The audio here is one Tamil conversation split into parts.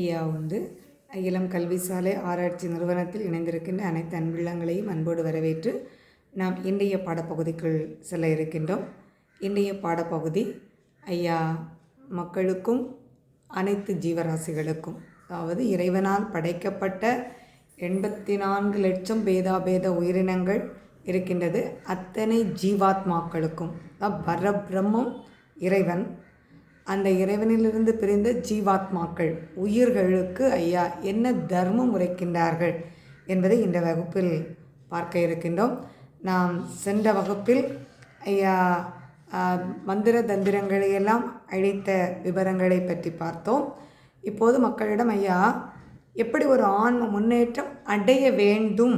ஐயா வந்து இளம் கல்வி சாலை ஆராய்ச்சி நிறுவனத்தில் இணைந்திருக்கின்ற அனைத்து அன்புள்ளங்களையும் அன்போடு வரவேற்று நாம் இன்றைய பாடப்பகுதிக்குள் செல்ல இருக்கின்றோம். இன்றைய பாடப்பகுதி ஐயா மக்களுக்கும் அனைத்து ஜீவராசிகளுக்கும் அதாவது இறைவனால் படைக்கப்பட்ட எண்பத்தி நான்கு லட்சம் பேதாபேத உயிரினங்கள் இருக்கின்றது. அத்தனை ஜீவாத்மாக்களுக்கும் பரபிரம்மம் இறைவன் அந்த இறைவனிலிருந்து பிரிந்த ஜீவாத்மாக்கள் உயிர்களுக்கு ஐயா என்ன தர்மம் உரைக்கின்றார்கள் என்பதை இந்த வகுப்பில் பார்க்க இருக்கின்றோம். நாம் சென்ற வகுப்பில் ஐயா மந்திர தந்திரங்களை எல்லாம் அழித்த விவரங்களை பற்றி பார்த்தோம். இப்போது மக்களிடம் ஐயா எப்படி ஒரு ஆன்ம முன்னேற்றம் அடைய வேண்டும்?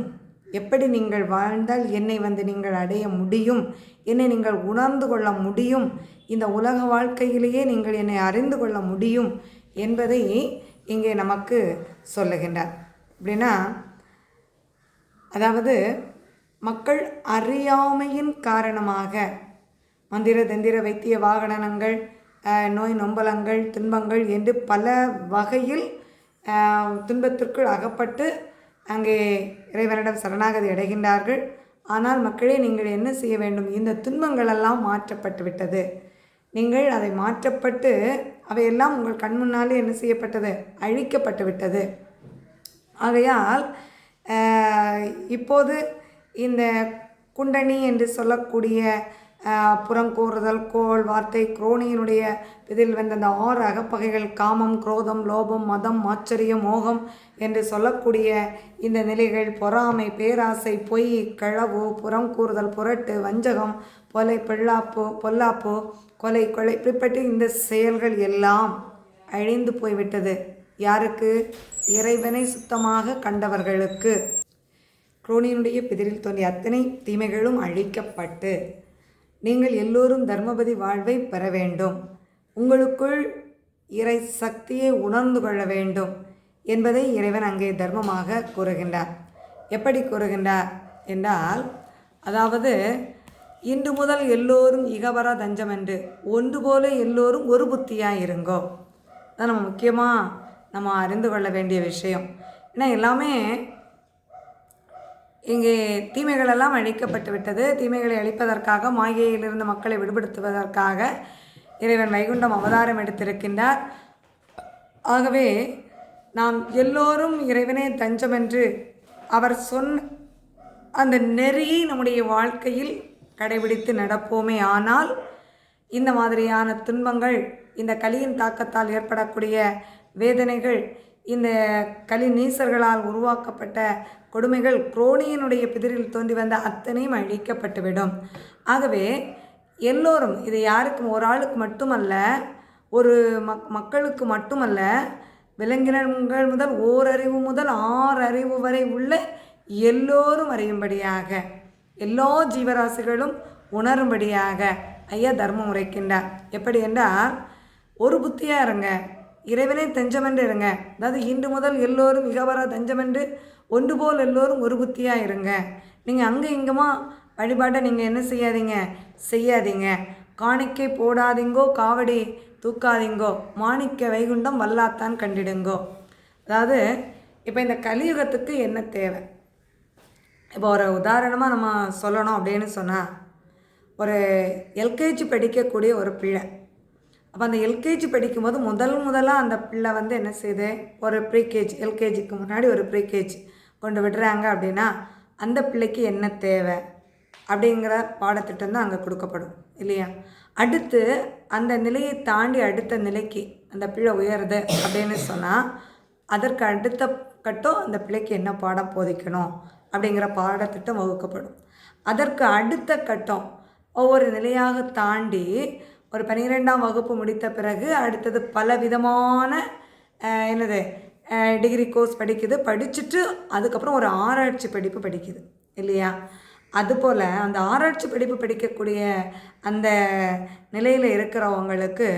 எப்படி நீங்கள் வாழ்ந்தால் என்னை வந்து நீங்கள் அடைய முடியும்? என்னை நீங்கள் உணர்ந்து கொள்ள முடியும்? இந்த உலக வாழ்க்கையிலேயே நீங்கள் என்னை அறிந்து கொள்ள முடியும்? என்பதை இங்கே நமக்கு சொல்லுகின்றார். அப்படின்னா அதாவது மக்கள் அறியாமையின் காரணமாக மந்திர தந்திர வைத்திய வாகனங்கள் நோய் நொம்பலங்கள் துன்பங்கள் என்று பல வகையில் துன்பத்திற்குள் அகப்பட்டு அங்கே இறைவனிடம் சரணாகதி அடைகின்றார்கள். ஆனால் மக்களே நீங்கள் என்ன செய்ய வேண்டும்? இந்த துன்பங்களெல்லாம் மாற்றப்பட்டு விட்டது. நீங்கள் அதை மாற்றப்பட்டு அவையெல்லாம் உங்கள் கண் முன்னாலே என்ன செய்யப்பட்டது? அழிக்கப்பட்டு விட்டது. ஆகையால் இப்போது இந்த குண்டனி என்று சொல்லக்கூடிய புறங்கூறுதல் கோள் வார்த்தை குரோனியினுடைய இதில் வந்த அந்த ஆறு அகப்பகைகள் காமம் குரோதம் லோபம் மதம் ஆச்சரியம் மோகம் என்று சொல்லக்கூடிய இந்த நிலைகள் பொறாமை பேராசை பொய் களவு புறங்கூறுதல் புரட்டு வஞ்சகம் கொலை பெள்ளாப்பு பொல்லாப்பு கொலை கொலை இப்படிப்பட்ட இந்த செயல்கள் எல்லாம் அழிந்து போய்விட்டது. யாருக்கு? இறைவனை சுத்தமாக கண்டவர்களுக்கு. குரோனியனுடைய பிதிரில் தோன்றிய அத்தனை தீமைகளும் அழிக்கப்பட்டு நீங்கள் எல்லோரும் தர்மபதி வாழ்வை பெற வேண்டும். உங்களுக்குள் இறை சக்தியை உணர்ந்து கொள்ள வேண்டும். என்பதை இறைவன் அங்கே தர்மமாக கூறுகின்றார். எப்படி கூறுகின்றார் என்றால் அதாவது இன்று முதல் எல்லோரும் இகவர தஞ்சம் என்று ஒன்று போல எல்லோரும் ஒரு புத்தியாக இருங்கோ. அதான் நம்ம முக்கியமாக நம்ம அறிந்து கொள்ள வேண்டிய விஷயம். ஏன்னா எல்லாமே இங்கே தீமைகளெல்லாம் அழிக்கப்பட்டு விட்டது. தீமைகளை அழிப்பதற்காக மாயையிலிருந்து மக்களை விடுபடுத்துவதற்காக இறைவன் வைகுண்டம் அவதாரம் எடுத்திருக்கின்றார். ஆகவே நாம் எல்லோரும் இறைவனே தஞ்சம் என்று அவர் சொன்ன அந்த நெறியை நம்முடைய வாழ்க்கையில் கடைபிடித்து நடப்போமே. ஆனால் இந்த மாதிரியான துன்பங்கள் இந்த கலியின் தாக்கத்தால் ஏற்படக்கூடிய வேதனைகள் இந்த கலி நீசர்களால் உருவாக்கப்பட்ட கொடுமைகள் குரோனியனுடைய பிதிரில் தோன்றி வந்த அத்தனையும் அழிக்கப்பட்டுவிடும். ஆகவே எல்லோரும் இது யாருக்கும் ஒரு ஆளுக்கு மட்டுமல்ல ஒரு மக் மக்களுக்கு மட்டுமல்ல விலங்கினங்கள் முதல் ஓரறிவு முதல் ஆறறிவு வரை உள்ள எல்லோரும் அறியும்படியாக. எல்லா ஜீவராசிகளும் உணரும்படியாக ஐயா தர்மம் உரைக்கின்றார். எப்படி என்றால் ஒரு புத்தியாக இருங்க இறைவனே தஞ்சமென்று இருங்க. அதாவது இன்று முதல் எல்லோரும் மிகவர தஞ்சமென்று ஒன்று போல் எல்லோரும் ஒரு புத்தியாக இருங்க. நீங்கள் அங்கே இங்கேமா வழிபாட்டை நீங்கள் என்ன செய்யாதீங்க? செய்யாதீங்க. காணிக்கை போடாதீங்கோ காவடி தூக்காதீங்கோ. மாணிக்க வைகுண்டம் வல்லாத்தான் கண்டிடுங்கோ. அதாவது இப்போ இந்த கலியுகத்துக்கு என்ன தேவை? இப்போ ஒரு உதாரணமாக நம்ம சொல்லணும் அப்படின்னு சொன்னால் ஒரு எல்கேஜி படிக்கக்கூடிய ஒரு பிழை அப்போ அந்த எல்கேஜி படிக்கும்போது முதல் முதலாக அந்த பிள்ளை வந்து என்ன செய்யுது ஒரு ப்ரீகேஜி எல்கேஜிக்கு முன்னாடி ஒரு ப்ரீகேஜி கொண்டு விடுறாங்க அப்படின்னா அந்த பிள்ளைக்கு என்ன தேவை? அப்படிங்கிற பாடத்திட்டம் தான் அங்கே கொடுக்கப்படும் இல்லையா? அடுத்து அந்த நிலையை தாண்டி அடுத்த நிலைக்கு அந்த பிள்ளை உயருது அப்படின்னு சொன்னால் அதற்கு அடுத்த கட்டம் அந்த பிள்ளைக்கு என்ன பாடம் போதிக்கணும் அப்படிங்கிற பாடத்திட்டம் வகுக்கப்படும். அதற்கு அடுத்த கட்டம் ஒவ்வொரு நிலையாக தாண்டி ஒரு பன்னிரெண்டாம் வகுப்பு முடித்த பிறகு அடுத்தது பல விதமான என்னது டிகிரி கோர்ஸ் படிக்குது. படிச்சுட்டு அதுக்கப்புறம் ஒரு ஆராய்ச்சி படிப்பு படிக்குது. இல்லையா? அதுபோல் அந்த ஆராய்ச்சி படிப்பு படிக்கக்கூடிய அந்த நிலையில் இருக்கிறவங்களுக்கு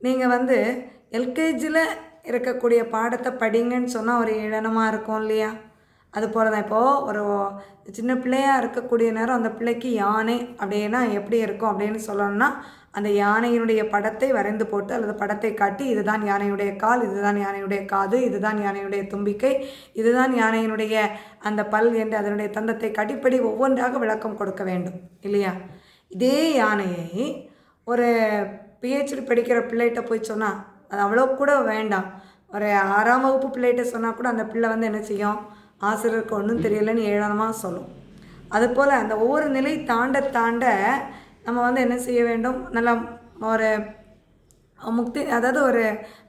நீங்கள் வந்து எல்கேஜியில் இருக்கக்கூடிய பாடத்தை படிங்கன்னு சொன்னால் ஒரு இடனமாக இருக்கும் இல்லையா? அது போல் தான் இப்போது ஒரு சின்ன பிள்ளையாக இருக்கக்கூடிய நேரம் அந்த பிள்ளைக்கு யானை அப்படின்னா எப்படி இருக்கும் அப்படின்னு சொல்லணும்னா அந்த யானையினுடைய படத்தை வரைந்து போட்டு அல்லது படத்தை காட்டி இதுதான் யானையுடைய கால் இதுதான் யானையுடைய காது இதுதான் யானையுடைய தும்பிக்கை இதுதான் யானையினுடைய அந்த பல் என்று அதனுடைய தந்தத்தை கட்டிப்படி ஒவ்வொன்றாக விளக்கம் கொடுக்க வேண்டும். இல்லையா? இதே யானையை ஒரு பிஹெச்டி படிக்கிற பிள்ளைகிட்ட போய் சொன்னால் அது அவ்வளோ கூட வேண்டாம். ஒரு ஆறாம் வகுப்பு பிள்ளைகிட்ட சொன்னால் கூட அந்த பிள்ளை வந்து என்ன செய்யும்? ஆசிரியருக்கு ஒன்றும் தெரியலைன்னு ஏழனமாக சொல்லும். அதுபோல் அந்த ஒவ்வொரு நிலை தாண்ட தாண்ட நம்ம வந்து என்ன செய்ய வேண்டும்? நல்லா ஒரு முக்தி அதாவது ஒரு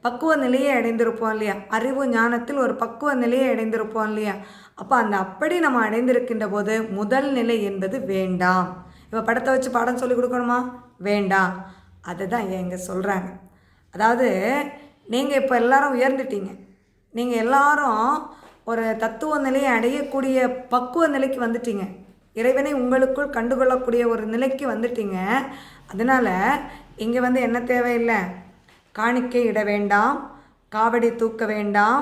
பக்குவ நிலையை அடைந்திருப்போம் இல்லையா? அறிவு ஞானத்தில் ஒரு பக்குவ நிலையை அடைந்திருப்போம் இல்லையா? அப்போ அந்த அப்படி நம்ம அடைந்திருக்கின்ற போது முதல் நிலை என்பது வேண்டாம். இப்போ படத்தை வச்சு பாடம் சொல்லி கொடுக்கணுமா? வேண்டாம். அதுதான் எங்க சொல்கிறாங்க அதாவது நீங்கள் இப்போ எல்லாரும் உயர்ந்துட்டீங்க. நீங்கள் எல்லாரும் ஒரு தத்துவ நிலையை அடையக்கூடிய பக்குவ நிலைக்கு வந்துட்டீங்க. இறைவனை உங்களுக்குள் கண்டுகொள்ளக்கூடிய ஒரு நிலைக்கு வந்துட்டீங்க. அதனால் இங்கே வந்து என்ன தேவையில்லை? காணிக்கை இட வேண்டாம் காவடி தூக்க வேண்டாம்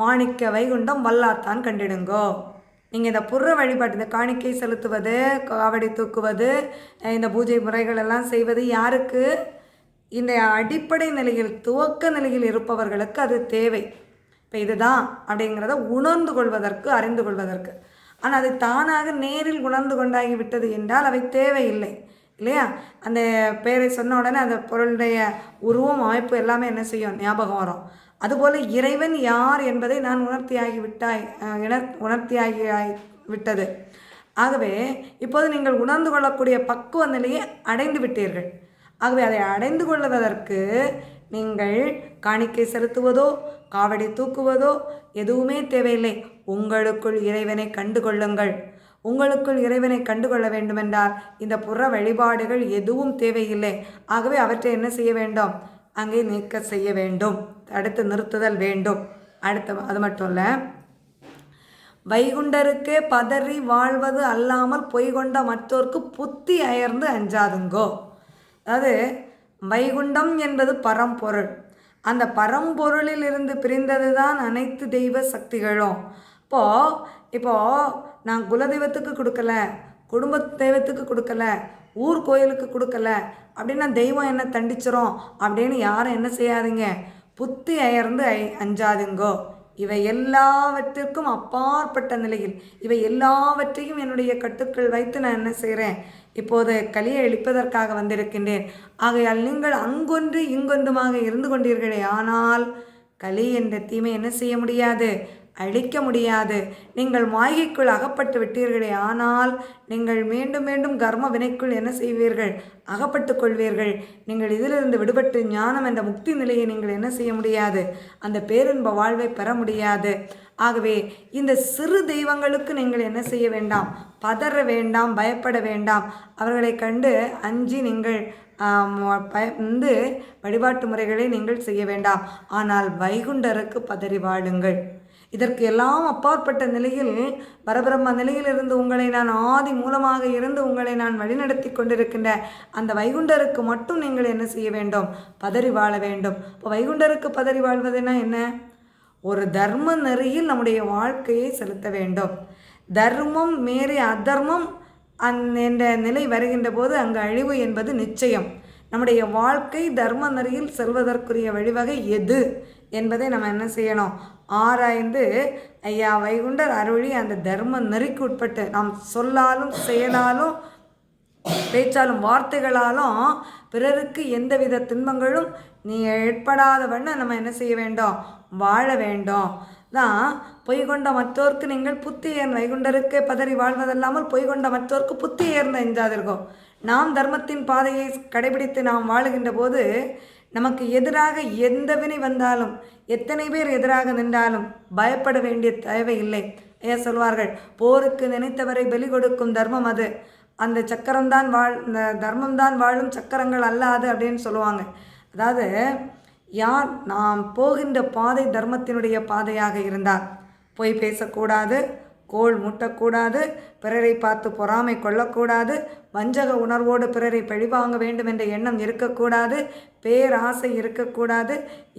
மாணிக்க வைகுண்டம் வல்லாத்தான் கண்டிடுங்கோ. நீங்கள் இந்த புற வழிபாட்டு இந்த காணிக்கை செலுத்துவது காவடி தூக்குவது இந்த பூஜை முறைகள் எல்லாம் செய்வது யாருக்கு? இந்த அடிப்படை நிலையில் துவக்க நிலையில் இருப்பவர்களுக்கு அது தேவை. இப்போ இதுதான் அப்படிங்கிறத உணர்ந்து கொள்வதற்கு அறிந்து கொள்வதற்கு. ஆனால் அது தானாக நேரில் உணர்ந்து கொண்டாகி விட்டது என்றால் அவை தேவையில்லை இல்லையா? அந்த பேரை சொன்ன உடனே அந்த பொருளுடைய உருவம் அமைப்பு எல்லாமே என்ன செய்யும்? ஞாபகம் வரும். அதுபோல் இறைவன் யார் என்பதை நான் உணர்த்தியாகி விட்டாய் அஹ், உணர்த்தியாகி விட்டது. ஆகவே இப்போது நீங்கள் உணர்ந்து கொள்ளக்கூடிய பக்குவ நிலையை அடைந்து விட்டீர்கள். ஆகவே அதை அடைந்து கொள்வதற்கு நீங்கள் காணிக்கை செலுத்துவதோ காவடி தூக்குவதோ எதுவுமே தேவையில்லை. உங்களுக்குள் இறைவனை கண்டு கொள்ளுங்கள் உங்களுக்குள் இறைவனை கண்டுகொள்ள வேண்டுமென்றால் இந்த புற வழிபாடுகள் எதுவும் தேவையில்லை. ஆகவே அவற்றை என்ன செய்ய வேண்டும்? அங்கே நீக்க செய்ய வேண்டும். தடுத்து நிறுத்துதல் வேண்டும். அடுத்த அது மட்டும் இல்லை. வைகுண்டருக்கே பதறி வாழ்வது அல்லாமல் பொய்கொண்ட மற்றோர்க்கு புத்தி அயர்ந்து அஞ்சாதுங்கோ. அதாவது வைகுண்டம் என்பது பரம்பொருள். அந்த பரம்பொருளில் இருந்து பிரிந்தது தான் அனைத்து தெய்வ சக்திகளும். இப்போது இப்போது நான் குலதெய்வத்துக்கு கொடுக்கல குடும்ப தெய்வத்துக்கு கொடுக்கல ஊர் கோயிலுக்கு கொடுக்கல அப்படின்னா தெய்வம் என்ன தண்டிச்சிரும் அப்படின்னு யாரும் என்ன செய்யாதீங்க. புத்தி அயர்ந்து ஐ அஞ்சாதுங்கோ. இவை எல்லாவற்றிற்கும் அப்பாற்பட்ட நிலையில் இவை எல்லாவற்றையும் என்னுடைய கட்டுக்கள் வைத்து நான் என்ன செய்கிறேன் இப்போது கலியை எழுப்பதற்காக வந்திருக்கின்றேன். ஆகையால் நீங்கள் அங்கொன்று இங்கொன்றுமாக இருந்து கொண்டீர்களே ஆனால் களி என்ற தீமை என்ன செய்ய முடியாது? அழிக்க முடியாது. நீங்கள் மாயைக்குள் அகப்பட்டு விட்டீர்களே ஆனால் நீங்கள் மீண்டும் மீண்டும் கர்ம வினைக்குள் என்ன செய்வீர்கள்? அகப்பட்டு கொள்வீர்கள். நீங்கள் இதிலிருந்து விடுபட்டு ஞானம் என்ற முக்தி நிலையை நீங்கள் என்ன செய்ய முடியாது? அந்த பேரின்ப வாழ்வை பெற முடியாது. ஆகவே இந்த சிறு தெய்வங்களுக்கு நீங்கள் என்ன செய்ய வேண்டாம்? பதற வேண்டாம் பயப்பட வேண்டாம். அவர்களை கண்டு அஞ்சி நீங்கள் வந்து வழிபாட்டு முறைகளை நீங்கள் செய்ய வேண்டாம். ஆனால் வைகுண்டருக்கு பதறி வாழுங்கள். இதற்கு எல்லாம் அப்பாற்பட்ட நிலையில் பரபிரம்ம நிலையில் இருந்து உங்களை நான் ஆதி மூலமாக இருந்து உங்களை நான் வழிநடத்தி கொண்டிருக்கின்ற அந்த வைகுண்டருக்கு மட்டும் நீங்கள் என்ன செய்ய வேண்டும்? பதறி வாழ வேண்டும். இப்போ வைகுண்டருக்கு பதறி வாழ்வதுன்னா என்ன? ஒரு தர்ம நெறியில் நம்முடைய வாழ்க்கையை செலுத்த வேண்டும். தர்மம் மேறி அதர்மம் அந் என்ற நிலை வருகின்ற போது அங்கு அழிவு என்பது நிச்சயம். நம்முடைய வாழ்க்கை தர்ம நெறியில் செல்வதற்குரிய வழிவகை எது? என்பதை நம்ம என்ன செய்யணும்? ஆராய்ந்து ஐயா வைகுண்டர் அருளி அந்த தர்ம நெறிக்கு உட்பட்டு நாம் சொல்லாலும் செயலாலும் பேச்சாலும் வார்த்தைகளாலும் பிறருக்கு எந்தவித துன்பங்களும் நீ ஏற்படாத வண்ணம் நம்ம என்ன செய்ய வேண்டும்? வாழ வேண்டும். தான் பொய் கொண்ட மற்றோர்க்கு நீங்கள் புத்தி ஏர்ந்த வைகுண்டருக்கு பதறி வாழ்வதல்லாமல் பொய் கொண்ட மற்றோர்க்கு புத்தி ஏர்ந்த எஞ்சாதிருக்கோம் நாம் தர்மத்தின் பாதையை கடைபிடித்து நாம் வாழுகின்ற போது நமக்கு எதிராக எந்த வினை வந்தாலும் எத்தனை பேர் எதிராக நின்றாலும் பயப்பட வேண்டிய தேவையில்லை ஐயா சொல்வார்கள் போருக்கு நினைத்தவரை பலி கொடுக்கும் தர்மம் அது. அந்த சக்கரம்தான் வாழ் இந்த தர்மம்தான் வாழும் சக்கரங்கள் அல்லாது அப்படின்னு சொல்லுவாங்க. அதாவது யார் நாம் போகின்ற பாதை தர்மத்தினுடைய பாதையாக இருந்தால் பொய் பேசக்கூடாது. கோள் மூட்டக்கூடாது பிறரை பார்த்து பொறாமை கொள்ளக்கூடாது வஞ்சக உணர்வோடு பிறரை பழிவாங்க வேண்டும் என்ற எண்ணம் இருக்கக்கூடாது பேராசை இருக்கக்கூடாது.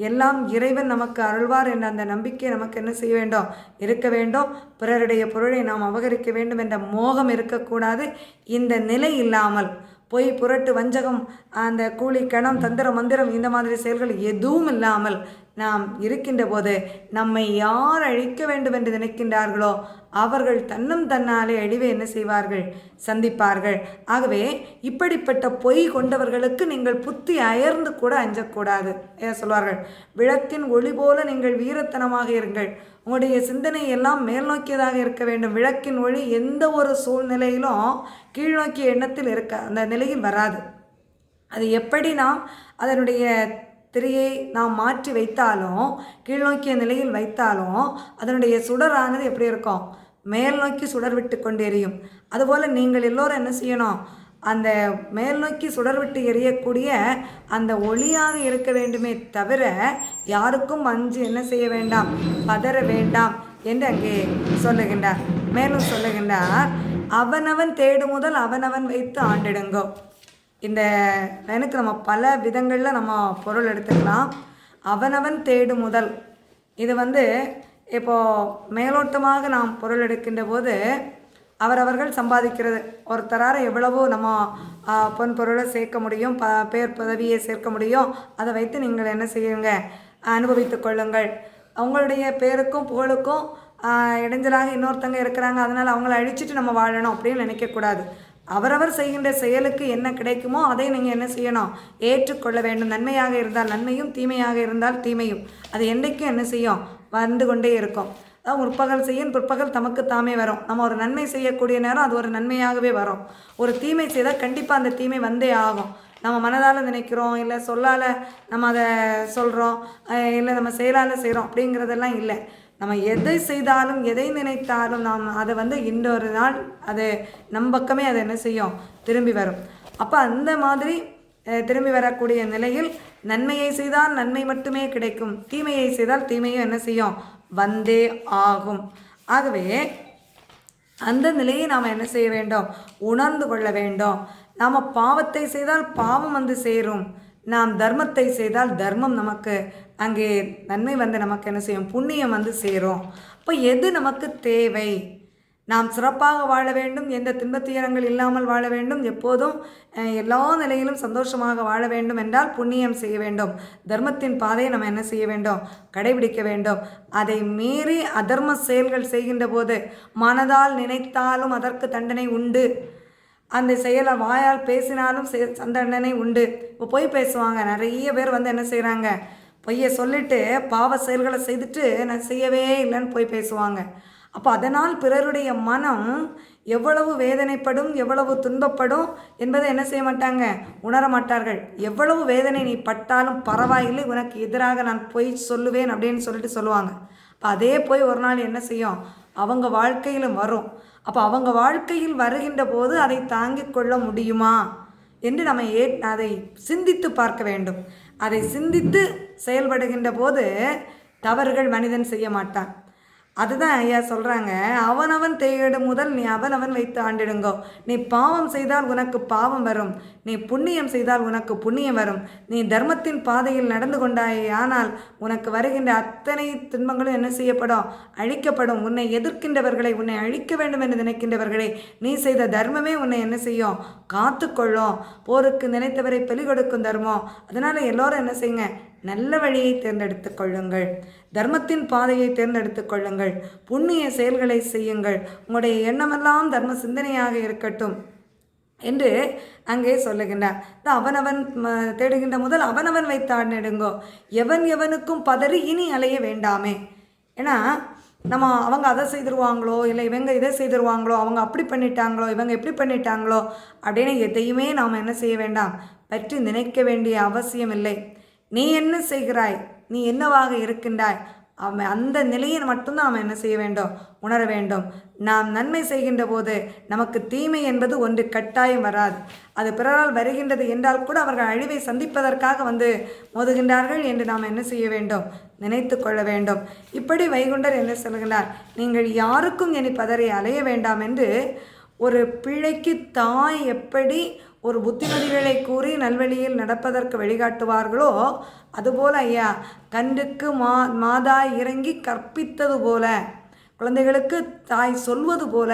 எல்லாம் இறைவன் நமக்கு அருள்வார் என்ற அந்த நம்பிக்கை நமக்கு என்ன செய்ய வேண்டும்? இருக்க வேண்டும். பிறருடைய பொருளை நாம் அபகரிக்க வேண்டும் என்ற மோகம் இருக்கக்கூடாது. இந்த நிலை இல்லாமல் பொய் புரட்டு வஞ்சகம் அந்த கூலி கணம் தந்திர மந்திரம் இந்த மாதிரி செயல்கள் எதுவும் இல்லாமல் நாம் இருக்கின்ற போது நம்மை யார் அழிக்க வேண்டும் என்று நினைக்கின்றார்களோ அவர்கள் தன்னும் தன்னாலே அழிவை என்ன செய்வார்கள்? சந்திப்பார்கள். ஆகவே இப்படிப்பட்ட பொய் கொண்டவர்களுக்கு நீங்கள் புத்தி அயர்ந்து கூட அஞ்சக்கூடாது. ஏன் சொல்வார்கள் விளக்கின் ஒளி போல நீங்கள் வீரத்தனமாக இருங்கள். உங்களுடைய சிந்தனை எல்லாம் மேல் நோக்கியதாக இருக்க வேண்டும். விளக்கின் ஒளி எந்த ஒரு சூழ்நிலையிலும் கீழ்நோக்கிய எண்ணத்தில் இருக்க அந்த நிலையில் வராது. அது எப்படி நாம் அதனுடைய திரையை நாம் மாற்றி வைத்தாலும் கீழ்நோக்கிய நிலையில் வைத்தாலும் அதனுடைய சுடரானது எப்படி இருக்கும்? மேல் நோக்கி சுடர் விட்டு கொண்டு எரியும் அதுபோல் நீங்கள் எல்லோரும் என்ன செய்யணும்? அந்த மேல் நோக்கி சுடர் விட்டு எரியக்கூடிய அந்த ஒளியாக இருக்க வேண்டுமே தவிர யாருக்கும் அஞ்சு என்ன செய்ய வேண்டாம்? பதற வேண்டாம் என்று அங்கே சொல்லுகின்றார். மேலும் சொல்லுகின்றார் அவனவன் தேடு முதல் அவனவன் வைத்து ஆண்டிடுங்கோ. இந்த லைனுக்கு நம்ம பல விதங்களில் நம்ம பொருள் எடுத்துக்கலாம். அவனவன் தேடு முதல். இது வந்து இப்போது மேலோட்டமாக நாம் பொருள் எடுக்கின்ற போது அவரவர்கள் சம்பாதிக்கிறது. ஒருத்தரார எவ்வளவோ நம்ம பொன் பொருளை சேர்க்க முடியும் ப பேர் பதவியை சேர்க்க முடியும். அதை வைத்து நீங்கள் என்ன செய்யுங்க? அனுபவித்து கொள்ளுங்கள். அவங்களுடைய பேருக்கும் புகழுக்கும் இடைஞ்சலாக இன்னொருத்தங்க இருக்கிறாங்க. அதனால் அவங்கள அழிச்சிட்டு நம்ம வாழணும் அப்படின்னு நினைக்கக்கூடாது அவரவர் செய்கின்ற செயலுக்கு என்ன கிடைக்குமோ அதை நீங்கள் என்ன செய்யணும்? ஏற்றுக்கொள்ள வேண்டும். நன்மையாக இருந்தால் நன்மையும் தீமையாக இருந்தால் தீமையும். அது என்றைக்கும் என்ன செய்யும்? வந்து கொண்டே இருக்கும். அதான் முற்பகல் செய்யும் பிற்பகல் தமக்கு தாமே வரும். நம்ம ஒரு நன்மை செய்யக்கூடிய நேரம் அது ஒரு நன்மையாகவே வரும். ஒரு தீமை செய்தால் கண்டிப்பாக அந்த தீமை வந்தே ஆகும். நம்ம மனதால் நினைக்கிறோம் இல்லை சொல்லால் நம்ம அதை சொல்கிறோம் இல்லை நம்ம செயலால் செய்கிறோம் அப்படிங்கிறதெல்லாம் இல்லை. நம்ம எதை செய்தாலும் எதை நினைத்தாலும் நாம் அதை வந்து இன்னொரு நாள் அது நம் பக்கமே அது என்ன செய்யும்? திரும்பி வரும். அப்போ அந்த மாதிரி திரும்பி வரக்கூடிய நிலையில் நன்மையை செய்தால் நன்மை மட்டுமே கிடைக்கும். தீமையை செய்தால் தீமையும் என்ன செய்யும்? வந்தே ஆகும். ஆகவே அந்த நிலையை நாம் என்ன செய்ய வேண்டும்? உணர்ந்து கொள்ள வேண்டும். நாம் பாவத்தை செய்தால் பாவம் வந்து சேரும். நாம் தர்மத்தை செய்தால் தர்மம் நமக்கு அங்கே நன்மை வந்து நமக்கு என்ன செய்யும்? புண்ணியம் வந்து சேரும். அப்போ எது நமக்கு தேவை? நாம் சிறப்பாக வாழ வேண்டும் எந்த துன்பத்துயரங்கள் இல்லாமல் வாழ வேண்டும் எப்போதும் எல்லா நிலையிலும் சந்தோஷமாக வாழ வேண்டும் என்றால் புண்ணியம் செய்ய வேண்டும். தர்மத்தின் பாதையை நம்ம என்ன செய்ய வேண்டும்? கடைபிடிக்க வேண்டும். அதை மீறி அதர்ம செயல்கள் செய்கின்ற போது மனதால் நினைத்தாலும் அதற்கு தண்டனை உண்டு. அந்த செயலை வாயால் பேசினாலும் செ- தண்டனை உண்டு. இப்போ பொய் பேசுவாங்க. நிறைய பேர் வந்து என்ன செய்கிறாங்க பொய்யை சொல்லிட்டு பாவ செயல்களை செய்துட்டு நான் செய்யவே இல்லைன்னு போய் பேசுவாங்க. அப்போ அதனால் பிறருடைய மனம் எவ்வளவு வேதனைப்படும் எவ்வளவு துன்பப்படும் என்பதை என்ன செய்ய மாட்டாங்க? உணர மாட்டார்கள். எவ்வளவு வேதனை நீ பட்டாலும் பரவாயில்லை உனக்கு எதிராக நான் பொய் சொல்லுவேன் அப்படின்னு சொல்லிட்டு சொல்லுவாங்க. அப்போ அதே போய் ஒரு நாள் என்ன செய்யும்? அவங்க வாழ்க்கையிலும் வரும். அப்போ அவங்க வாழ்க்கையில் வருகின்ற போது அதை தாங்கிக் கொள்ள முடியுமா? என்று நம்ம ஏ அதை சிந்தித்து பார்க்க வேண்டும். அதை சிந்தித்து செயல்படுகின்ற போது தவறுகள் மனிதன் செய்ய மாட்டான். அதுதான் ஐயா சொல்கிறாங்க அவனவன் தேடு முதல் நீ அவனவன் வைத்து ஆண்டிடுங்கோ. நீ பாவம் செய்தால் உனக்கு பாவம் வரும். நீ புண்ணியம் செய்தால் உனக்கு புண்ணியம் வரும். நீ தர்மத்தின் பாதையில் நடந்து கொண்டாயே ஆனால் உனக்கு வருகின்ற அத்தனை துன்பங்களும் என்ன செய்யப்படும்? அழிக்கப்படும். உன்னை எதிர்க்கின்றவர்களை உன்னை அழிக்க வேண்டும் என்று நினைக்கின்றவர்களை நீ செய்த தர்மமே உன்னை என்ன செய்யும்? காத்துக்கொள்ளும். போருக்கு நினைத்தவரை பலி கொடுக்கும் தர்மம். அதனால் எல்லோரும் என்ன செய்யுங்க? நல்ல வழியை தேர்ந்தெடுத்துக் கொள்ளுங்கள். தர்மத்தின் பாதையை தேர்ந்தெடுத்துக் கொள்ளுங்கள். புண்ணிய செயல்களை செய்யுங்கள். உங்களுடைய எண்ணமெல்லாம் தர்ம சிந்தனையாக இருக்கட்டும் என்று அங்கே சொல்லுகின்றார். இந்த அவனவன் தேடுகின்ற முதல் அவனவன் வைத்து நெடுங்கோ எவன் எவனுக்கும் பதறி இனி அலைய வேண்டாமே. ஏன்னா நம்ம அவங்க அதை செய்திருவாங்களோ இல்லை இவங்க இதை செய்திருவாங்களோ அவங்க அப்படி பண்ணிட்டாங்களோ இவங்க எப்படி பண்ணிட்டாங்களோ அப்படின்னு எதையுமே நாம் என்ன செய்ய வேண்டாம். பற்றி நினைக்க வேண்டிய அவசியம் இல்லை நீ என்ன செய்கிறாய்? நீ என்னவாக இருக்கின்றாய்? அவன் அந்த நிலையை மட்டும்தான் நாம் என்ன செய்ய வேண்டும்? உணர வேண்டும். நாம் நன்மை செய்கின்ற போது நமக்கு தீமை என்பது ஒன்று கட்டாயம் வராது. அது பிறரால் வருகின்றது என்றால் கூட அவர்கள் அழிவை சந்திப்பதற்காக வந்து மோதுகின்றார்கள் என்று நாம் என்ன செய்ய வேண்டும்? நினைத்து கொள்ள வேண்டும். இப்படி வைகுண்டர் என்ன சொல்கிறார் நீங்கள் யாருக்கும் இனி பதறி அலைய வேண்டாம் என்று ஒரு பிழைக்கு தாய் எப்படி ஒரு புத்திமதிகளை கூறி நல்வழியில் நடப்பதற்கு வழிகாட்டுவார்களோ? அதுபோல ஐயா கண்டுக்கு மா மாதா இறங்கி கற்பித்தது போல குழந்தைகளுக்கு தாய் சொல்வது போல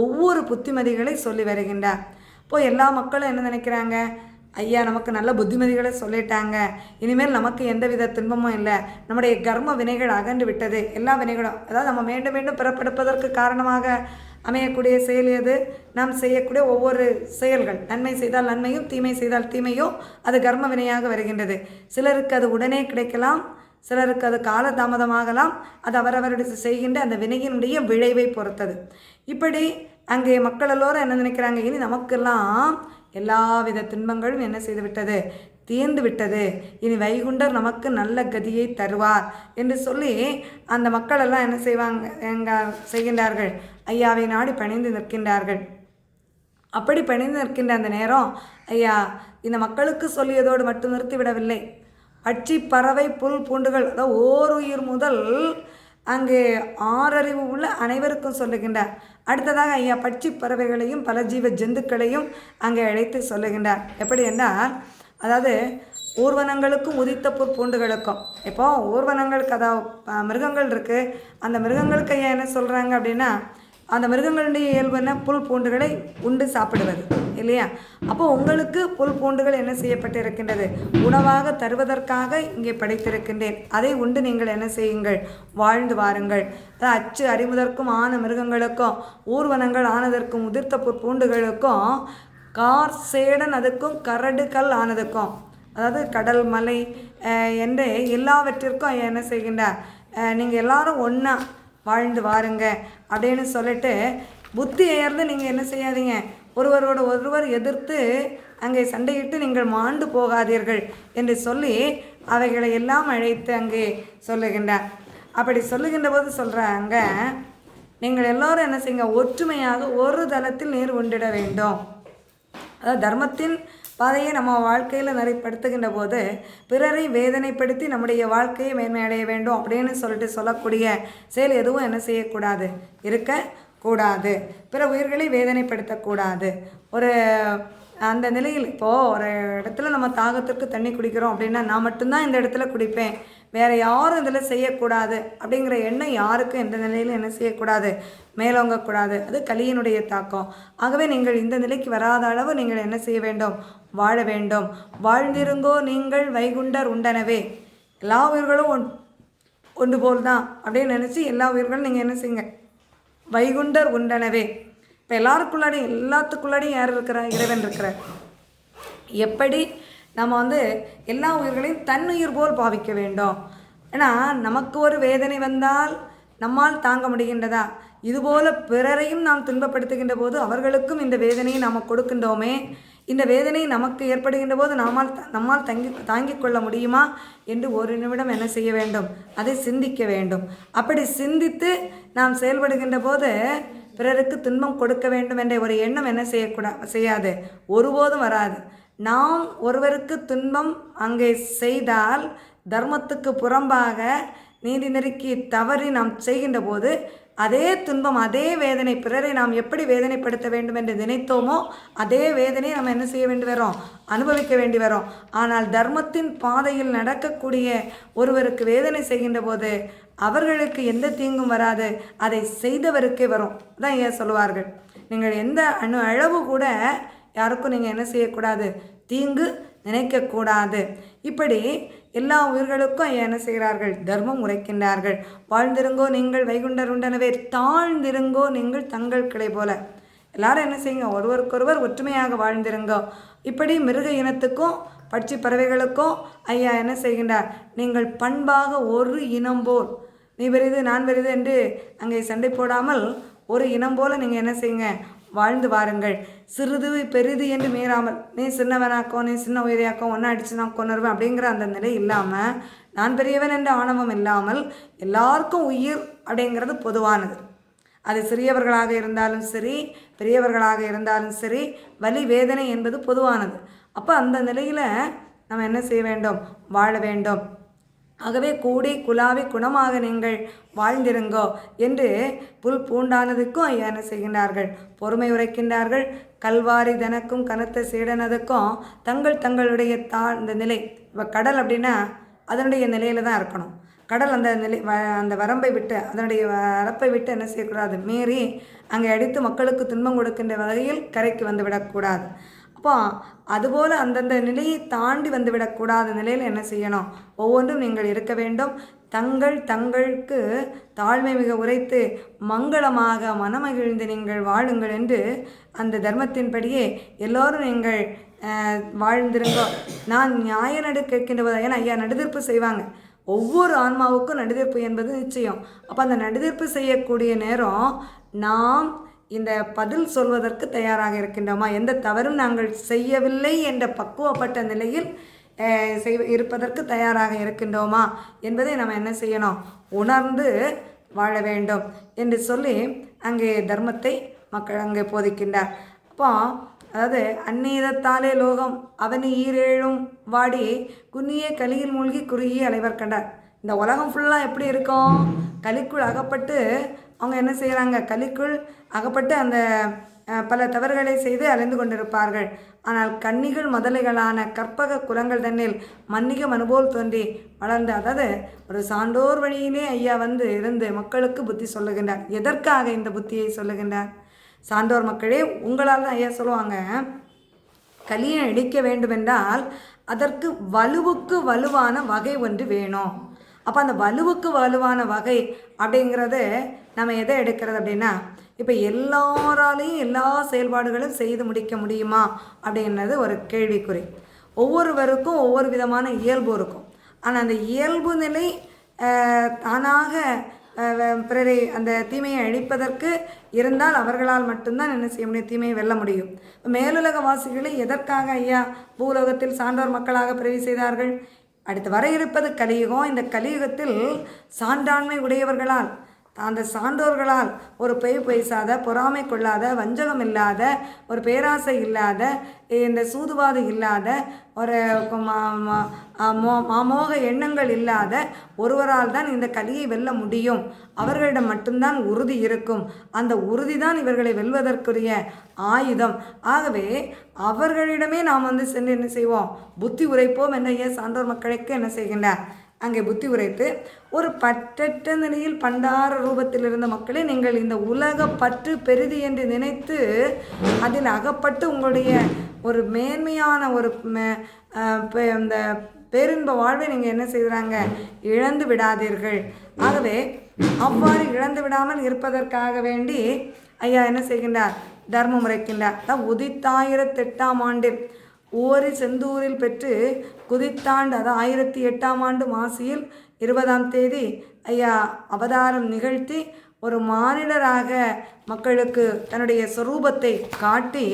ஒவ்வொரு புத்திமதிகளை சொல்லி வருகின்றார். இப்போ எல்லா மக்களும் என்ன நினைக்கிறாங்க? ஐயா நமக்கு நல்ல புத்திமதிகளை சொல்லிட்டாங்க. இனிமேல் நமக்கு எந்தவித துன்பமும் இல்லை. நம்முடைய கர்ம வினைகள் அகன்று விட்டது. எல்லா வினைகளும் அதாவது நம்ம மீண்டும் மீண்டும் பிறப்பெடுப்பதற்கு காரணமாக அமையக்கூடிய செயல் எது? நாம் செய்யக்கூடிய ஒவ்வொரு செயல்கள். நன்மை செய்தால் நன்மையும் தீமை செய்தால் தீமையும் அது கர்ம வினையாக வருகின்றது. சிலருக்கு அது உடனே கிடைக்கலாம் சிலருக்கு அது காலதாமதமாகலாம். அது அவரவருடைய செய்கின்ற அந்த வினையினுடைய விளைவை பொறுத்தது. இப்படி அங்கே மக்கள் எல்லோரும் என்ன நினைக்கிறாங்க? இனி நமக்கெல்லாம் எல்லாவித துன்பங்களும் என்ன செய்துவிட்டது தீர்ந்து விட்டது இனி வைகுண்டர் நமக்கு நல்ல கதியை தருவார் என்று சொல்லி அந்த மக்களெல்லாம் என்ன செய்வாங்க எங்க செய்கின்றார்கள்? ஐயாவை நாடி பணிந்து நிற்கின்றார்கள். அப்படி பணிந்து நிற்கின்ற அந்த நேரம் ஐயா இந்த மக்களுக்கு சொல்லியதோடு மட்டும் நிறுத்திவிடவில்லை. பட்சி பறவை புல் பூண்டுகள் அதாவது ஓர் உயிர் முதல் அங்கே ஆறறிவு உள்ள அனைவருக்கும் சொல்லுகின்றார். அடுத்ததாக ஐயா பட்சி பறவைகளையும் பல ஜீவ ஜந்துக்களையும் அங்கே அழைத்து சொல்லுகின்றார். எப்படி என்றால் அதாவது ஊர்வனங்களுக்கும் உதித்த புற் பூண்டுகளுக்கும். இப்போ ஊர்வனங்களுக்கு அதாவது மிருகங்கள் இருக்குது அந்த மிருகங்களுக்கு ஏன் என்ன சொல்கிறாங்க அப்படின்னா அந்த மிருகங்களுடைய இயல்பு என்ன? புல் பூண்டுகளை உண்டு சாப்பிடுவது. இல்லையா? அப்போ உங்களுக்கு புல் பூண்டுகள் என்ன செய்யப்பட்டிருக்கின்றது? உணவாக தருவதற்காக இங்கே படைத்திருக்கின்றேன். அதை உண்டு நீங்கள் என்ன செய்யுங்கள்? வாழ்ந்து வாருங்கள். அச்சு அறிமுதற்கும் ஆன மிருகங்களுக்கும் ஊர்வனங்கள் ஆனதற்கும் உதிர்த்த புற் பூண்டுகளுக்கும் கார் சேடன் அதுக்கும் கரடுகள் ஆனதுக்கும். அதாவது கடல் மலை என்று எல்லாவற்றிற்கும் என்ன செய்கின்றார்? நீங்கள் எல்லாரும் ஒன்றா வாழ்ந்து வாருங்க அப்படின்னு சொல்லிட்டு புத்தி ஏர்ந்து நீங்கள் என்ன செய்யாதீங்க? ஒருவரோட ஒருவர் எதிர்த்து அங்கே சண்டையிட்டு நீங்கள் மாண்டு போகாதீர்கள் என்று சொல்லி அவைகளை எல்லாம் அழைத்து அங்கே சொல்லுகின்றார். அப்படி சொல்லுகின்ற போது சொல்கிறாங்க நீங்கள் எல்லோரும் என்ன செய்யுங்க? ஒற்றுமையாக ஒரு தளத்தில் நீர் உண்டிட வேண்டும். அதாவது தர்மத்தின் பாதையை நம்ம வாழ்க்கையில் நிறைப்படுத்துகின்ற போது பிறரை வேதனைப்படுத்தி நம்முடைய வாழ்க்கையை மேன்மையடைய வேண்டும் அப்படின்னு சொல்லிட்டு சொல்லக்கூடிய செயல் எதுவும் என்ன செய்யக்கூடாது? இருக்க கூடாது. பிற உயிர்களை வேதனைப்படுத்தக்கூடாது. ஒரு அந்த நிலையில் இப்போது ஒரு இடத்துல நம்ம தாகத்திற்கு தண்ணி குடிக்கிறோம் அப்படின்னா நான் மட்டும்தான் இந்த இடத்துல குடிப்பேன். வேறு யாரும் இதில் செய்யக்கூடாது அப்படிங்கிற எண்ணம் யாருக்கும் எந்த நிலையிலும் என்ன செய்யக்கூடாது. மேலோங்கக்கூடாது. அது கலியினுடைய தாக்கம். ஆகவே நீங்கள் இந்த நிலைக்கு வராத அளவு நீங்கள் என்ன செய்ய வேண்டும்? வாழ வேண்டும். வாழ்ந்திருங்கோ நீங்கள் வைகுண்டர் உண்டனவே. எல்லா உயிர்களும் ஒன் ஒன்று போல் தான் அப்படின்னு நினச்சி எல்லா உயிர்களும் நீங்கள் என்ன செய்யுங்க? வைகுண்டர் உண்டனவே. இப்போ எல்லாருக்குள்ளாடியும் எல்லாத்துக்குள்ளாடியும் யார் இருக்கிறா? இறைவன் இருக்கிறார். எப்படி நம்ம வந்து எல்லா உயிர்களையும் தன்னுயிர் போல் பாவிக்க வேண்டும். ஏன்னா நமக்கு ஒரு வேதனை வந்தால் நம்மால் தாங்க முடிகின்றதா? இதுபோல பிறரையும் நாம் துன்பப்படுத்துகின்ற போது அவர்களுக்கும் இந்த வேதனையை நாம் கொடுக்கின்றோமே. இந்த வேதனை நமக்கு ஏற்படுகின்ற போது நாமால் த- நம்மால் தங்கி தாங்கிக் கொள்ள முடியுமா? என்று ஒரு நிமிடம் என்ன செய்ய வேண்டும்? அதை சிந்திக்க வேண்டும். அப்படி சிந்தித்து நாம் செயல்படுகின்ற போது பிறருக்கு துன்பம் கொடுக்க வேண்டும் என்ற ஒரு எண்ணம் என்ன செய்யக்கூடா செய்யாது. ஒருபோதும் வராது. நாம் ஒருவருக்கு துன்பம் அங்கே செய்தால் தர்மத்துக்கு புறம்பாக நீதி நெருக்கி தவறி நாம் செய்கின்ற போது அதே துன்பம் அதே வேதனை பிறரை நாம் எப்படி வேதனைப்படுத்த வேண்டும் என்று நினைத்தோமோ அதே வேதனையை நம்ம என்ன செய்ய வேண்டி வரோம் அனுபவிக்க வேண்டி வரோம் ஆனால் தர்மத்தின் பாதையில் நடக்கக்கூடிய ஒருவருக்கு வேதனை செய்கின்ற போது அவர்களுக்கு எந்த தீங்கும் வராது. அதை செய்தவருக்கே வரும். தான் ஏன் சொல்லுவார்கள்? நீங்கள் எந்த அணு அளவு கூட யாருக்கும் நீங்கள் என்ன செய்யக்கூடாது? தீங்கு நினைக்கக்கூடாது. இப்படி எல்லா உயிர்களுக்கும் என்ன செய்கிறார்கள்? தர்மம் உரைக்கின்றார்கள். வாழ்ந்திருங்கோ நீங்கள் வைகுண்டர் உண்டனவே. தாழ்ந்திருங்கோ நீங்கள் தங்கள் கிளை போல. எல்லாரும் என்ன செய்யுங்க? ஒருவருக்கொருவர் ஒற்றுமையாக வாழ்ந்திருங்கோ. இப்படி மிருக இனத்துக்கும் பட்சி பறவைகளுக்கும் ஐயா என்ன செய்கின்றார்? நீங்கள் பண்பாக ஒரு இனம் போல். நீ பெரிது நான் பெரிது என்று அங்கே சண்டை போடாமல் ஒரு இனம் போல நீங்கள் என்ன செய்யுங்க? வாழ்ந்து வாருங்கள். சிறிது பெரிது என்று மீறாமல் நீ சின்னவனாக்கோ நீ சின்ன உயிரியாக்கோ ஒன்றா அடிச்சு நான் கொண்டுருவேன் அப்படிங்கிற அந்த நிலை இல்லாமல் நான் பெரியவன் என்ற ஆணவம் இல்லாமல் எல்லாருக்கும் உயிர் அப்படிங்கிறது பொதுவானது. அது சிறியவர்களாக இருந்தாலும் சரி பெரியவர்களாக இருந்தாலும் சரி வலி வேதனை என்பது பொதுவானது. அப்போ அந்த நிலையில் நம்ம என்ன செய்ய வேண்டும்? வாழ வேண்டும். ஆகவே கூடி குலாவி குணமாக நீங்கள் வாழ்ந்திருங்கோ என்று புல் பூண்டானதுக்கும் ஐயா என்ன செய்கின்றார்கள். பொறுமை உரைக்கின்றார்கள். கல்வாரி தனக்கும் கனத்த சீடனதுக்கும் தங்கள் தங்களுடைய தாழ்ந்த இந்த நிலை. இப்போ கடல் அப்படின்னா அதனுடைய நிலையில தான் இருக்கணும். கடல் அந்த நிலை வ அந்த வரம்பை விட்டு அதனுடைய வரப்பை விட்டு என்ன செய்யக்கூடாது? மீறி அங்கே அடித்து மக்களுக்கு துன்பம் கொடுக்கின்ற வகையில் கரைக்கு வந்து விடக்கூடாது. அப்போ அதுபோல் அந்தந்த நிலையை தாண்டி வந்து விடக்கூடாத நிலையில் என்ன செய்யணும்? ஒவ்வொன்றும் நீங்கள் இருக்க வேண்டும். தங்கள் தங்களுக்கு தாழ்மை மிக உரைத்து மங்களமாக மனமகிழ்ந்து நீங்கள் வாழுங்கள் என்று அந்த தர்மத்தின்படியே எல்லோரும் நீங்கள் அஹ், வாழ்ந்திருங்கோ. நான் நியாய நடு கேட்கின்ற ஏன்னா ஐயா நடுதிர்ப்பு செய்வாங்க. ஒவ்வொரு ஆன்மாவுக்கும் நடுதிர்ப்பு என்பது நிச்சயம். அப்போ அந்த நடுதிர்ப்பு செய்யக்கூடிய நேரம் நாம் இந்த பதில் சொல்வதற்கு தயாராக இருக்கின்றோமா? எந்த தவறும் நாங்கள் செய்யவில்லை என்ற பக்குவப்பட்ட நிலையில் செய் இருப்பதற்கு தயாராக இருக்கின்றோமா என்பதை நம்ம என்ன செய்யணும்? உணர்ந்து வாழ வேண்டும் என்று சொல்லி அங்கே தர்மத்தை மக்கள் அங்கே போதிக்கின்றார். அப்போ அதாவது அந்நீதத்தாலே லோகம் அவனி ஈரேழும் வாடி குன்னிய கலியில் மூழ்கி குறுகிய அலைவர் கண்டார். இந்த உலகம் ஃபுல்லாக எப்படி இருக்கும்? கலிக்குள் அகப்பட்டு அவங்க என்ன செய்கிறாங்க கலிக்குள் அகப்பட்டு அந்த பல தவறுகளை செய்து அலைந்து கொண்டிருப்பார்கள். ஆனால் கன்னிகள் முதலைகளான கற்பக குலங்கள் தன்னில் மன்னிக மனுபோல் தோன்றி வளர்ந்து அதாவது ஒரு சான்றோர் வழியிலே ஐயா வந்து இருந்து மக்களுக்கு புத்தி சொல்லுகின்றார். எதற்காக இந்த புத்தியை சொல்லுகின்றார்? சான்றோர் மக்களே உங்களால் தான் ஐயா சொல்லுவாங்க கலியை அடிக்க வேண்டுமென்றால் அதற்கு வலுவுக்கு வலுவான வகை ஒன்று வேணும். அப்போ அந்த வலுவுக்கு வலுவான வகை அப்படிங்கிறது நம்ம எதை எடுக்கிறது அப்படின்னா இப்போ எல்லாராலையும் எல்லா செயல்பாடுகளும் செய்து முடிக்க முடியுமா? அப்படின்றது ஒரு கேள்விக்குறி. ஒவ்வொருவருக்கும் ஒவ்வொரு விதமான இயல்பு இருக்கும். ஆனால் அந்த இயல்பு நிலை தானாக பிறரை அந்த தீமையை அழிப்பதற்கு இருந்தால் அவர்களால் மட்டும்தான் என்ன செய்ய முடியும்? தீமையை வெல்ல முடியும். மேலுலக வாசிகளை எதற்காக ஐயா பூலோகத்தில் சான்றோர் மக்களாக பிறவி செய்தார்கள்? அடுத்து வர இருப்பது கலியுகம். இந்த கலியுகத்தில் சான்றாண்மை உடையவர்களால் அந்த சான்றோர்களால் ஒரு பெய் பேசாத பொறாமை கொள்ளாத வஞ்சகம் இல்லாத ஒரு பேராசை இல்லாத இந்த சூதுவாது இல்லாத ஒரு மோ- மாமோக எண்ணங்கள் இல்லாத ஒருவரால் தான் இந்த கலியை வெல்ல முடியும். அவர்களிடம் மட்டும்தான் உறுதி இருக்கும். அந்த உறுதி தான் இவர்களை வெல்வதற்குரிய ஆயுதம். ஆகவே அவர்களிடமே நாம் வந்து சென்று என்ன செய்வோம்? புத்தி உரைப்போம். என்ன ஏன் சான்றோர் மக்களுக்கு என்ன செய்கின்றார்? அங்கே புத்தி உரைத்து ஒரு பற்றற்ற நிலையில் பண்டார ரூபத்தில் இருந்த மக்களே நீங்கள் இந்த உலக பற்று பெரிது என்று நினைத்து அதில் அகப்பட்டு உங்களுடைய ஒரு மேன்மையான ஒரு ம- பெ- பேரின்ப வாழ்வை நீங்கள் என்ன செய்கிறாங்க? இழந்து விடாதீர்கள். ஆகவே அவ்வாறு இழந்து விடாமல் இருப்பதற்காக வேண்டி ஐயா என்ன செய்கின்றார்? தர்மம் உரைக்கின்றார் உதித்தாயிரத்தெட்டாம் ஆண்டில் ஓரி செந்தூரில் பெற்று குதித்தாண்டு அதாவது ஆயிரத்தி எட்டாம் ஆண்டு மாசியில் இருபதாம் தேதி ஐயா அவதாரம் நிகழ்த்தி ஒரு மானிடராக மக்களுக்கு தன்னுடைய சொரூபத்தை காட்டி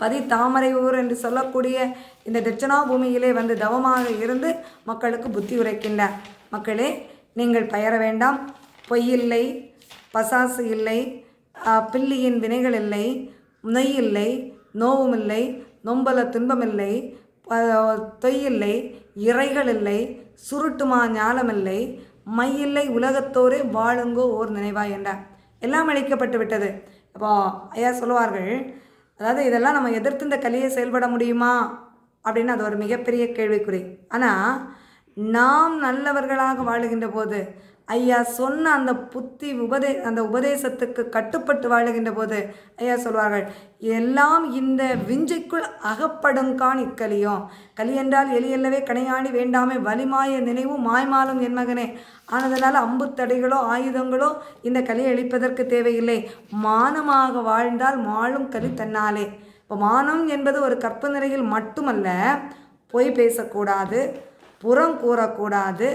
பதி தாமரை ஊர் என்று சொல்லக்கூடிய இந்த தட்சணா பூமியிலே வந்து தவமாக இருந்து மக்களுக்கு புத்தி உரைக்கின்றார். மக்களே நீங்கள் பயர வேண்டாம். பொய்யில்லை பசாசு இல்லை பில்லியின் வினைகள் இல்லை நொய் இல்லை நோவும் இல்லை நொம்பல துன்பமில்லை தொய்யில்லை இறைகள் இல்லை சுருட்டுமா ஞாலமில்லை மையில்லை உலகத்தோரே வாழுங்கோ ஓர் நினைவாய் என்றார் எல்லாம் அழிக்கப்பட்டு விட்டது. அப்போ ஐயா சொல்லுவார்கள் அதாவது இதெல்லாம் நம்ம எதிர்த்து இந்த கலியை செயல்பட முடியுமா? அப்படின்னு அது ஒரு மிகப்பெரிய கேள்விக்குறி. ஆனால் நாம் நல்லவர்களாக வாழுகின்ற போது ஐயா சொன்ன அந்த புத்தி உபதே அந்த உபதேசத்துக்கு கட்டுப்பட்டு வாழுகின்ற போது ஐயா சொல்வார்கள் எல்லாம் இந்த விஞ்சைக்குள் அகப்படுங்கான் இக்கலியும். களி என்றால் எலியல்லவே கனையாடி வேண்டாமே. வலிமாய நினைவும் மாய்மாலும் என் மகனே. ஆனதனால் அம்பு தடைகளோ ஆயுதங்களோ இந்த கலியை அழிப்பதற்கு தேவையில்லை. மானமாக வாழ்ந்தால் மாளும் கலி தன்னாலே. இப்போ மானம் என்பது ஒரு கற்ப நிலையில் மட்டுமல்ல பொய் பேசக்கூடாது புறம் கூறக்கூடாது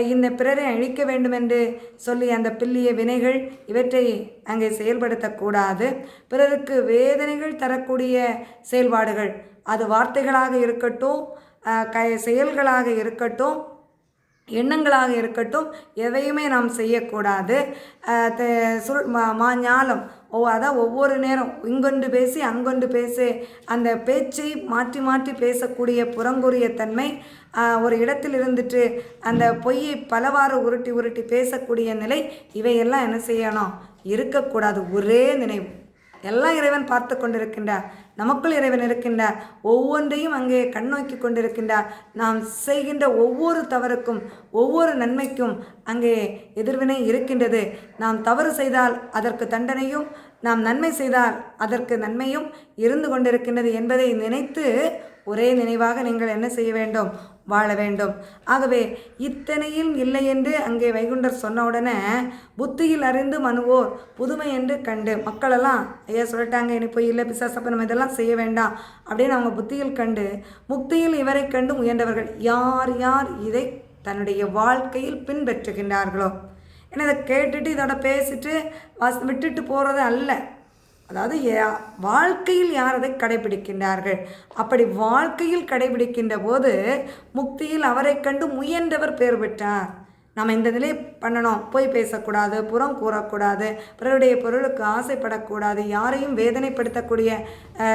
இந்த பிறரை அழிக்க வேண்டுமென்று சொல்லி அந்த பில்லிய வினைகள் இவற்றை அங்கே செயல்படுத்தக்கூடாது. பிறருக்கு வேதனைகள் தரக்கூடிய செயல்பாடுகள். அது வார்த்தைகளாக இருக்கட்டும் க செயல்களாக இருக்கட்டும் எண்ணங்களாக இருக்கட்டும் எதையுமே நாம் செய்யக்கூடாது. அஹ் மா- மாஞாலம் ஓ அதான் ஒவ்வொரு நேரம் இங்கொண்டு பேசி அங்கொண்டு பேசு. அந்த பேச்சை மாற்றி மாற்றி பேசக்கூடிய புறங்குரிய தன்மை ஒரு இடத்தில் இருந்துட்டு அந்த பொய்யை பலவாறு உருட்டி உருட்டி பேசக்கூடிய நிலை இவையெல்லாம் என்ன செய்யணும்? இருக்கக்கூடாது. ஒரே நினைவு. எல்லாம் இறைவன் பார்த்து கொண்டிருக்கின்றார். நமக்குள் இறைவன் இருக்கின்றார். ஒவ்வொன்றையும் அங்கே கண்ணோக்கி கொண்டிருக்கின்றார். நாம் செய்கின்ற ஒவ்வொரு தவறுக்கும் ஒவ்வொரு நன்மைக்கும் அங்கே எதிர்வினை இருக்கின்றது. நாம் தவறு செய்தால் அதற்கு தண்டனையும் நாம் நன்மை செய்தால் அதற்கு நன்மையும் இருந்து கொண்டிருக்கின்றது என்பதை நினைத்து ஒரே நினைவாக நீங்கள் என்ன செய்ய வேண்டும்? வாழ வேண்டும். ஆகவே இத்தனையும் இல்லை என்று அங்கே வைகுண்டர் சொன்ன உடனே புத்தியில் அறிந்து மனுவோர் புதுமை என்று கண்டு மக்களெல்லாம் ஐயா சொல்லிட்டாங்க இனி போய் இல்லை பிசாசப்ப நம்ம இதெல்லாம் செய்ய வேண்டாம் அப்படின்னு அவங்க புத்தியில் கண்டு முக்தியில் இவரை கண்டு முயன்றவர்கள் யார் யார் இதை தன்னுடைய வாழ்க்கையில் பின்பற்றுகின்றார்களோ? ஏன்னா இதை கேட்டுட்டு இதோட பேசிட்டு வாஸ் விட்டுட்டு போகிறது அல்ல. அதாவது யா- வாழ்க்கையில் யார் அதை கடைபிடிக்கின்றார்கள்? அப்படி வாழ்க்கையில் கடைபிடிக்கின்ற போது முக்தியில் அவரை கண்டு முயன்றவர் பேர் பெற்றார். நம்ம இந்த நிலையை பண்ணணும். போய் பேசக்கூடாது புறம் கூறக்கூடாது பிறருடைய பொருளுக்கு ஆசைப்படக்கூடாது யாரையும் வேதனைப்படுத்தக்கூடிய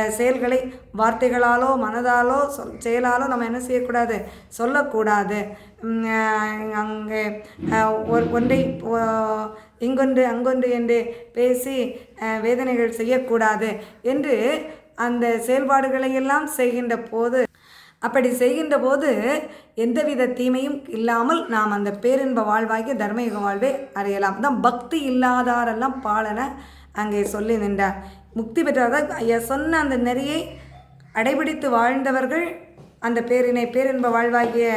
செயல்களை வார்த்தைகளாலோ மனதாலோ சொல் செயலாலோ நம்ம என்ன செய்யக்கூடாது? சொல்லக்கூடாது. அங்கே ஒரு- ஒன்றை இங்கொன்று அங்கொன்று என்று பேசி வேதனைகள் செய்யக்கூடாது என்று அந்த செயல்பாடுகளை எல்லாம் செய்கின்ற போது அப்படி செய்கின்ற போது எந்தவித தீமையும் இல்லாமல் நாம் அந்த பேரின்ப வாழ்வாகிய தர்மயுக வாழ்வை அடையலாம். தான் பக்தி இல்லாதாரெல்லாம் பாலனை அங்கே சொல்லி நின்றார். முக்தி பெற்றவர் ஐயா சொன்ன அந்த நெறியை அடைபிடித்து வாழ்ந்தவர்கள் அந்த பேரினை பேரின்ப வாழ்வாகிய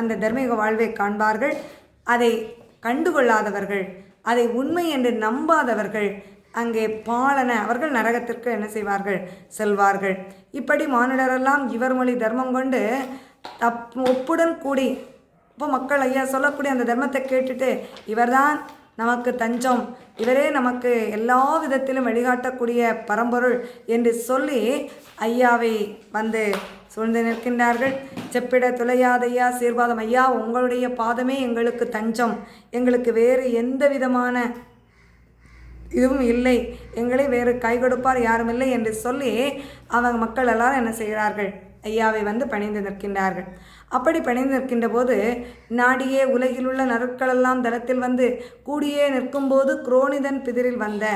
அந்த தர்மயுக வாழ்வை காண்பார்கள். அதை கண்டுகொள்ளாதவர்கள் அதை உண்மை என்று நம்பாதவர்கள் அங்கே பாலன அவர்கள் நரகத்திற்கு என்ன செய்வார்கள்? செல்வார்கள். இப்படி மானிடரெல்லாம் இவர் மொழி தர்மம் கொண்டு தப் ஒப்புடன் கூடி இப்போ மக்கள் ஐயா சொல்லக்கூடிய அந்த தர்மத்தை கேட்டுட்டு இவர்தான் நமக்கு தஞ்சம். இவரே நமக்கு எல்லா விதத்திலும் வழிகாட்டக்கூடிய பரம்பொருள் என்று சொல்லி ஐயாவை வந்து சூழ்ந்து நிற்கின்றார்கள். செப்பிட துளையாதையா சீர்வாதம் ஐயா உங்களுடைய பாதமே எங்களுக்கு தஞ்சம். எங்களுக்கு வேறு எந்த விதமான இதுவும் இல்லை. எங்களை வேறு கை கொடுப்பார் யாரும் இல்லை என்று சொல்லி அவங்க மக்கள் எல்லாரும் என்ன செய்கிறார்கள்? ஐயாவை வந்து பணிந்து நிற்கின்றார்கள். அப்படி பணிந்து நிற்கின்ற போது நாடியே உலகில் உள்ள நருட்களெல்லாம் தளத்தில் வந்து கூடியே நிற்கும்போது குரோனிதன் பிதிரில் வந்த.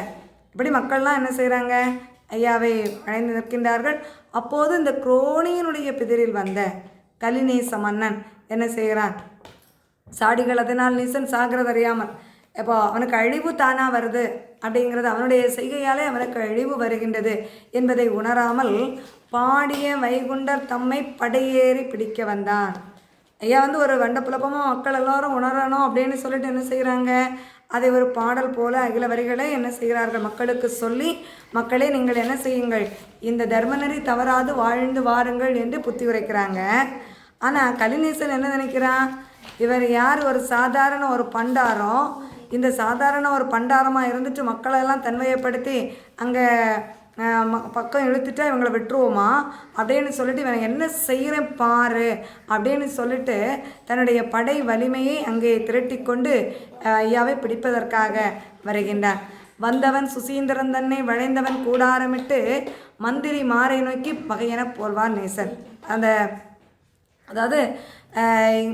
இப்படி மக்கள்லாம் என்ன செய்கிறாங்க ஐயாவை அடைந்து நிற்கின்றார்கள். அப்போது இந்த குரோனியினுடைய பிதிரில் வந்த கலிநேச மன்னன் என்ன செய்கிறான்? சாடிகள் அதனால் நீசன் சாகிறது அறியாமல் இப்போ அவனுக்கு அழிவு தானாக வருது? அப்படிங்கிறது அவனுடைய செய்கையாலே அவனுக்கு அழிவு வருகின்றது என்பதை உணராமல் பாடிய வைகுண்டர் தம்மை படையேறி பிடிக்க வந்தான். ஐயா வந்து ஒரு வண்ட புலப்பமாக மக்கள் எல்லாரும் உணரணும் அப்படின்னு சொல்லிட்டு என்ன செய்கிறாங்க? அதை ஒரு பாடல் போல அகில வரிகளை என்ன செய்கிறார்கள் மக்களுக்கு சொல்லி மக்களே நீங்கள் என்ன செய்யுங்கள்? இந்த தர்மநெறி தவறாது வாழ்ந்து வாருங்கள் என்று புத்தி உரைக்கிறாங்க. ஆனால் கலிநேசன் என்ன நினைக்கிறான் இவர் யார்? ஒரு சாதாரண ஒரு பண்டாரம். இந்த சாதாரண ஒரு பண்டாரமாக இருந்துட்டு மக்களெல்லாம் தன்மையப்படுத்தி அங்கே பக்கம் இழுத்துட்டா இவங்களை விட்டுருவோமா? அப்படின்னு சொல்லிட்டு இவன் என்ன செய்கிறேன் பாரு அப்படின்னு சொல்லிட்டு தன்னுடைய படை வலிமையை அங்கே திரட்டி கொண்டு ஐயாவை பிடிப்பதற்காக வருகின்றார் வந்தவன் சுசீந்திரன் தன்னை வளைந்தவன் கூடாரமிட்டு மந்திரி மாறை நோக்கி பகையென போல்வார் நேசன். அந்த அதாவது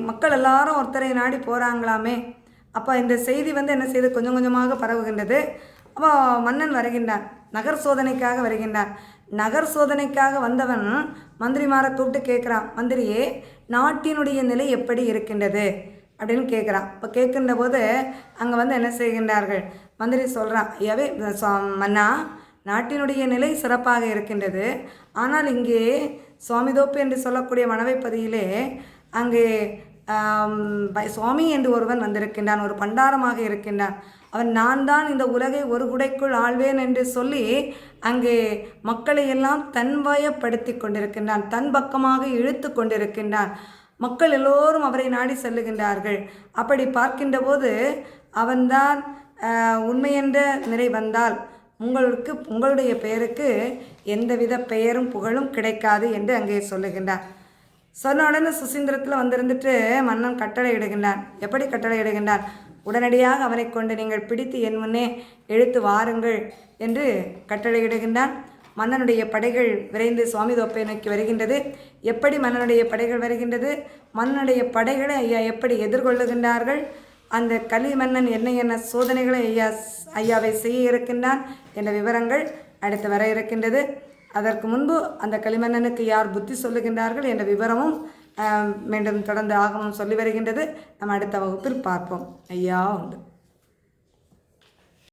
மக்கள் எல்லாரும் ஒருத்தரை நாடி போகிறாங்களாமே அப்போ இந்த செய்தி வந்து என்ன செய்து? கொஞ்சம் கொஞ்சமாக பரவுகின்றது. அப்போ மன்னன் வருகின்றான் நகர் சோதனைக்காக வருகின்றான் நகர் சோதனைக்காக வந்தவன் மந்திரிமாரை கூப்பிட்டு கேட்குறான் மந்திரியே நாட்டினுடைய நிலை எப்படி இருக்கின்றது? அப்படின்னு கேட்குறான். இப்போ கேட்கின்ற போது அங்கே வந்து என்ன செய்கின்றார்கள்? மந்திரி சொல்கிறான் ஐயாவே மன்னா நாட்டினுடைய நிலை சிறப்பாக இருக்கின்றது. ஆனால் இங்கே சுவாமிதோப்பு என்று சொல்லக்கூடிய மணவைப்பதியிலே அங்கே பை- சுவாமி என்று ஒருவன் வந்திருக்கின்றான். ஒரு பண்டாரமாக இருக்கின்றான். அவன் நான் தான் இந்த உலகை ஒரு குடைக்குள் ஆழ்வேன் என்று சொல்லி அங்கே மக்களை எல்லாம் தன்வயப்படுத்தி கொண்டிருக்கின்றான். தன் பக்கமாக இழுத்து கொண்டிருக்கின்றான். மக்கள் எல்லோரும் அவரை நாடி செல்லுகின்றார்கள். அப்படி பார்க்கின்ற போது அவன்தான் உண்மையென்ற நிறை வந்தால் உங்களுக்கு உங்களுடைய பெயருக்கு எந்தவித பெயரும் புகழும் கிடைக்காது என்று அங்கே சொல்லுகின்றார் சொன்ன உடனே சுசீந்திரத்தில் வந்திருந்துட்டு மன்னன் கட்டளை இடுகின்றான். எப்படி கட்டளை இடுகின்றான்? உடனடியாக அவனை கொண்டு நீங்கள் பிடித்து என் முன்னே எழுத்து வாருங்கள் என்று கட்டளையிடுகின்றான். மன்னனுடைய படைகள் விரைந்து சுவாமி தோப்பை நோக்கி வருகின்றது. எப்படி மன்னனுடைய படைகள் வருகின்றது? மன்னனுடைய படைகளை ஐயா எப்படி எதிர்கொள்ளுகின்றார்கள்? அந்த கலி மன்னன் என்ன என்ன சோதனைகளை ஐயா ஐயாவை செய்ய இருக்கின்றான் என்ற விவரங்கள் அடுத்து வர இருக்கின்றது. அதற்கு முன்பு அந்த களிமன்னனுக்கு யார் புத்தி சொல்லுகின்றார்கள் என்ற விவரமும் மீண்டும் தொடர்ந்து ஆகமும் சொல்லி வருகின்றது. நம்ம அடுத்த வகுப்பில் பார்ப்போம். ஐயா உண்டு.